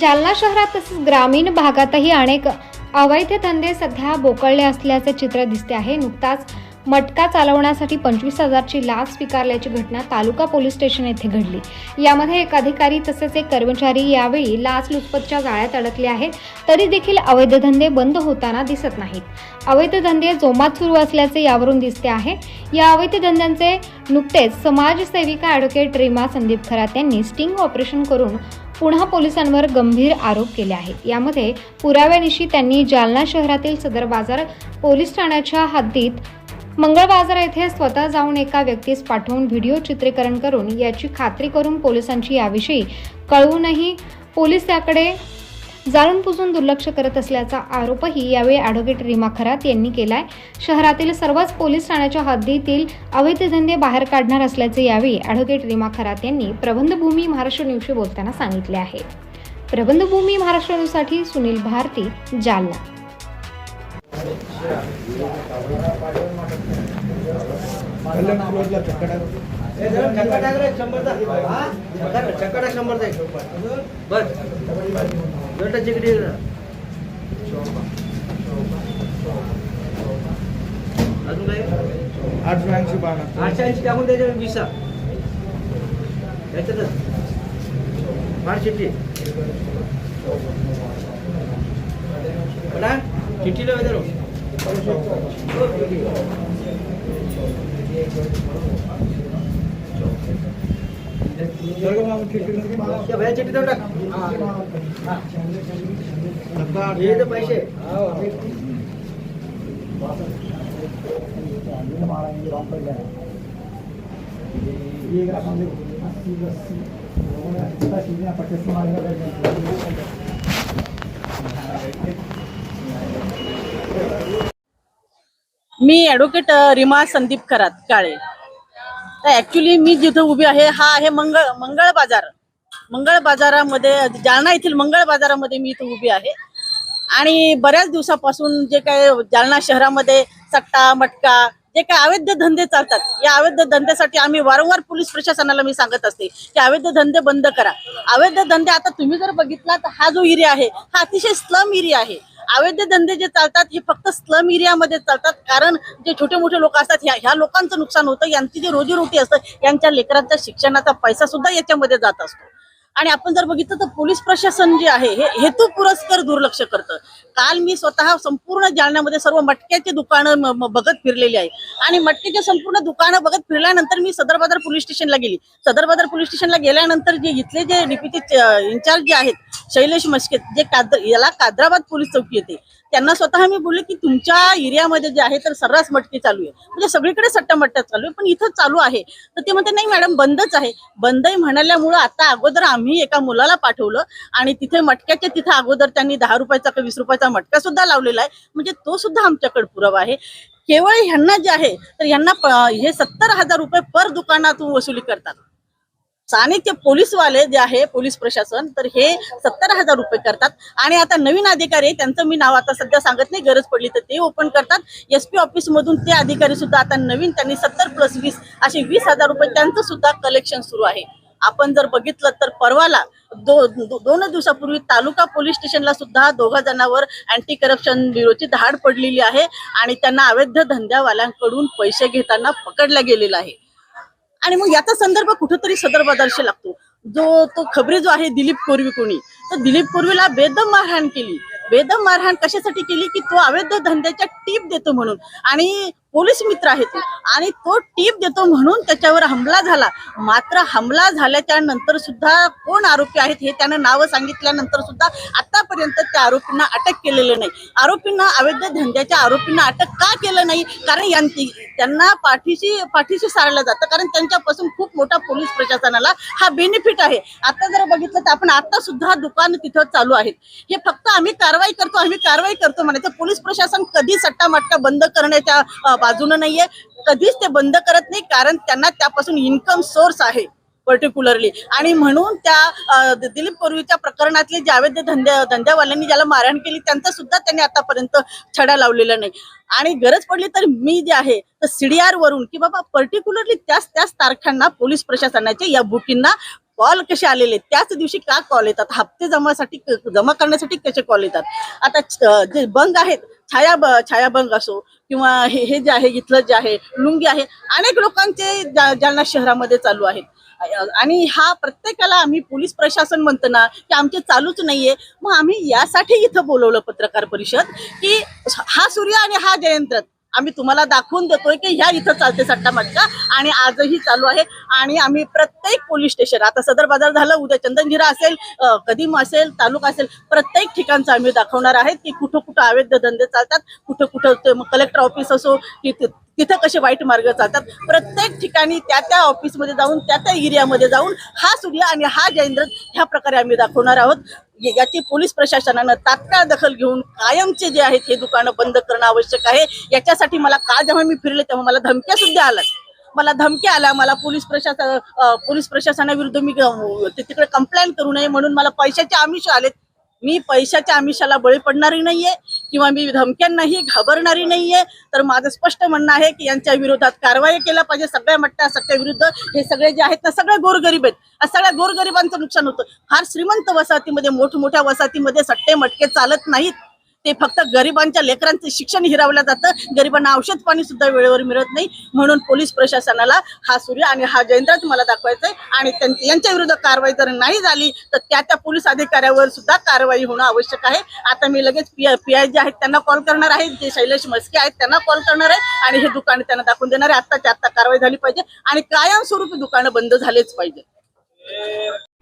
जालना शहरात तसेच ग्रामीण भागातही अनेक अवैध धंदे सध्या बोकळले असल्याचे चित्र दिसते आहे. नुकताच मटका चालवण्यासाठी पंचवीस हजारची लाच स्वीकारल्याची घटना तालुका पोलीस स्टेशन येथे घडली. यामध्ये एक अधिकारी तसेच एक कर्मचारी यावेळी लाच लुचपतच्या जाळ्यात अडकले आहेत. तरी देखील अवैध धंदे बंद होताना दिसत नाहीत. अवैध धंदे जोमात सुरू असल्याचे यावरून दिसते आहे. या अवैध धंद्यांचे नुकतेच समाजसेविका ॲडव्होकेट रीमा संदीप खरात यांनी स्टिंग ऑपरेशन करून पुन्हा पोलिसांवर गंभीर आरोप केले आहेत. यामध्ये पुराव्यानिशी त्यांनी जालना शहरातील सदर बाजार पोलीस ठाण्याच्या हद्दीत मंगळ बाजार येथे स्वतः जाऊन एका व्यक्तीस पाठवून व्हिडिओ चित्रीकरण करून याची खात्री करून पोलिसांची याविषयी कळवूनही पोलीस त्याकडे जाणून पुसून दुर्लक्ष करत असल्याचा आरोपही यावेळी ॲडव्होकेट रीमा खरात यांनी केलाय. शहरातील सर्वच पोलीस ठाण्याच्या हद्दीतील अवैध धंदे बाहेर काढणार असल्याचे यावेळी ॲडव्होकेट रीमा खरात यांनी प्रबंधभूमी महाराष्ट्र न्यूजशी बोलताना सांगितले आहे. प्रबंधभूमी महाराष्ट्र न्यूजसाठी सुनील भारती जालना. कल्याण बस. चिकडी अजून काय? आठशे ऐंशी बारा. आठशे ऐंशी टाकून त्याच्या विसा. याच्यातच. फार चिठ्ठी बघा चिठ्ठीला वगैरे त्या भया चिठ्ठी देऊन टाक हे तर पैसे मी ॲडव्होकेट रिमा संदीप करात काळे. ऍक्च्युली मी जिथं उभी आहे हा आहे मंगळ मंगळ बाजार. मंगळ बाजारामध्ये जालना येथील मंगळ बाजारामध्ये मी इथं उभी आहे. आणि बऱ्याच दिवसापासून जे काय जालना शहरामध्ये सट्टा मटका जे काय अवैध धंदे चालतात या अवैध धंद्यासाठी आम्ही वारंवार पोलीस प्रशासनाला मी सांगत असते की अवैध धंदे बंद करा. अवैध धंदे आता तुम्ही जर बघितला तर हा जो एरिया आहे हा अतिशय स्लम एरिया आहे. अवैध धंदे जे चालतात हे फक्त स्लम एरियामध्ये चालतात. कारण जे छोटे मोठे लोक असतात ह्या ह्या लोकांचं नुकसान होतं. यांची जी रोजीरोटी असतं यांच्या लेकरांच्या शिक्षणाचा पैसा सुद्धा याच्यामध्ये जात असतो. आणि आपण जर बघितलं तर पोलीस प्रशासन जे आहे हे हेतू पुरस्कर दुर्लक्ष करतं. काल मी स्वतः संपूर्ण जालन्यामध्ये सर्व मटक्याची दुकानं बघत फिरलेली आहे. आणि मटक्याचे संपूर्ण दुकानं बघत फिरल्यानंतर मी सदर बाजार पोलीस स्टेशनला गेली. सदर बाजार पोलीस स्टेशनला गेल्यानंतर जे इथले जे डिप्युटी इन्चार्ज जे आहेत शैलेश मस्के जे काद्र याला काद्राबाद पोलीस चौकी येते. त्यांना स्वतः मी बोलले की तुमच्या एरियामध्ये जे आहे तर सर्रास मटकी चालू आहे. म्हणजे सगळीकडे सट्टामट्टा चालू आहे पण इथं चालू आहे. तर ते म्हणते नाही मॅडम बंदच आहे. बंदही म्हणाल्यामुळं आता अगोदर आम्ही एका मुलाला पाठवलं आणि तिथे मटक्याच्या तिथे अगोदर त्यांनी दहा रुपयाचा का वीस रुपयाचा मटका सुद्धा लावलेला आहे. म्हणजे तो सुद्धा आमच्याकडे पुरावा आहे. केवळ ह्यांना जे आहे तर ह्यांना हे सत्तर हजार रुपये पर दुकानातून वसुली करतात. आणि ते पोलीसवाले जे आहे पोलीस प्रशासन तर हे सत्तर हजार रुपये करतात. आणि आता नवीन अधिकारी त्यांचं मी नाव आता सध्या सांगत नाही गरज पडली तर ते ओपन करतात. एस पी ऑफिस मधून ते अधिकारी सुद्धा आता नवीन त्यांनी सत्तर प्लस वीस असे वीस हजार रुपये त्यांचं सुद्धा कलेक्शन सुरू आहे. आपण जर बघितलं तर परवाला दो, दो, दोन दिवसापूर्वी तालुका पोलीस स्टेशनला सुद्धा दोघा जणांवर अँटी करप्शन ब्युरोची धाड पडलेली आहे आणि त्यांना अवैध धंद्यावाल्यांकडून पैसे घेताना पकडला गेलेला आहे. आणि मग याचा संदर्भ कुठेतरी सदर बदलशी लागतो. जो तो खबरी जो आहे दिलीप कोरवी कोणी तर दिलीप कोरवीला बेदम मारहाण केली. बेदम मारहाण कशासाठी केली? की तो अवैध धंद्याच्या टीप देतो म्हणून. आणि पोलीस मित्र आहे तो आणि तो टीप देतो म्हणून त्याच्यावर हमला झाला. मात्र हमला झाल्याच्यानंतर सुद्धा कोण आरोपी आहेत हे त्यानं नावं सांगितल्यानंतर सुद्धा आतापर्यंत त्या आरोपींना अटक केलेलं नाही. आरोपींना अवैध धंद्याच्या आरोपींना अटक का केलं नाही? कारण यांची त्यांना पाठीशी पाठीशी सारलं जातं. कारण त्यांच्यापासून खूप मोठा पोलीस प्रशासनाला हा बेनिफिट आहे. आता जर बघितलं तर आपण आता सुद्धा दुकान तिथं चालू आहेत. हे फक्त आम्ही कारवाई करतो आम्ही कारवाई करतो म्हणायचं. पोलीस प्रशासन कधी सट्टा मट्टा बंद करण्याच्या अं, बाजूनं नाहीये. कधीच ते बंद करत नाही कारण त्यांना त्यापासून इन्कम सोर्स आहे. पर्टिक्युलरली आणि म्हणून त्या दिलीप पूर्वीच्या प्रकरणातले जे धंद्या धंद्यावाल्यांनी ज्याला मारहाण केली त्यांचा सुद्धा त्यांनी आतापर्यंत छडा लावलेला नाही. आणि गरज पडली तर मी जे आहे तर सीडीआर वरून की बाबा पर्टिक्युलरली त्याच त्याच तारखांना पोलीस प्रशासनाचे या बुकींना कॉल कसे आलेले? त्याच दिवशी का कॉल येतात? हप्ते जमासाठी जमा करण्यासाठी कसे कॉल येतात? आता जे बंग आहेत छाया ब छायाभंग असो किंवा हे हे जे आहे इथलं जे आहे लुंगी आहे अनेक लोकांचे ज्यांना जालना शहरामध्ये चालू आहेत. आणि हा प्रत्येकाला आम्ही पोलीस प्रशासन म्हणतो ना की आमचे चालूच नाहीये. मग आम्ही यासाठी इथं बोलवलं पत्रकार परिषद की हा सूर्य आणि हा जयंत्र आम्ही तुम्हाला दाखवून देतोय की ह्या इथं चालते सट्टा मटका आणि आजही चालू आहे. आणि आम्ही प्रत्येक पोलीस स्टेशन आता सदर बाजार झालं उद्या चंदनगिरा असेल कदीम असेल तालुका असेल प्रत्येक ठिकाणचं आम्ही दाखवणार आहेत की कुठं कुठं अवैध धंदे चालतात कुठं कुठं कलेक्टर ऑफिस असो की तिथं कसे वाईट मार्ग चालतात? प्रत्येक ठिकाणी त्या त्या ऑफिसमध्ये जाऊन त्या त्या एरियामध्ये जाऊन हा सूर्य आणि हा जयेंद्र ह्या प्रकारे आम्ही दाखवणार आहोत. याची पोलीस प्रशासनानं तात्काळ दखल घेऊन कायमचे जे आहेत हे दुकानं बंद करणं आवश्यक आहे. याच्यासाठी मला काल जेव्हा मी फिरले तेव्हा मला धमक्या सुद्धा आल्यात मला धमक्या आल्या. मला पोलीस प्रशासन पोलीस प्रशासनाविरुद्ध मी तिकडे कंप्लेंट करू नये म्हणून मला पैशाचे आमिष आलेत. मी पैशाच्या आमिषाला बळी पडणारी नाहीये. किंवा मी धमक्यांनाही घाबरणारी नाहीये तर माझं स्पष्ट म्हणणं आहे की यांच्या विरोधात कारवाई केल्या पाहिजे. सगळ्या मट्ट्या सट्ट्या हे सगळे जे आहेत ना सगळे गोरगरीब आहेत. सगळ्या गोरगरिबांचं नुकसान होतं. फार श्रीमंत वसाहतीमध्ये मोठमोठ्या वसाहतीमध्ये सट्टे मटके चालत नाहीत. ते फक्त गरिबांच्या लेकरांचं शिक्षण हिरावलं जातं. गरिबांना औषध पाणी सुद्धा वेळेवर मिळत नाही. म्हणून पोलीस प्रशासनाला हा सूर्य आणि हा जयंत मला दाखवायचा आहे आणि यांच्या विरुद्ध कारवाई जर नाही झाली तर त्या त्या पोलीस अधिकाऱ्यावर सुद्धा कारवाई होणं आवश्यक आहे. आता मी लगेच पी पी आय जे आहेत त्यांना कॉल करणार आहे. जे शैलेश मस्के आहेत त्यांना कॉल करणार आहे. आणि हे दुकान त्यांना दाखवून देणार आहे. आत्ताच्या आत्ता कारवाई झाली पाहिजे. आणि कायमस्वरूपी दुकानं बंद झालेच पाहिजे.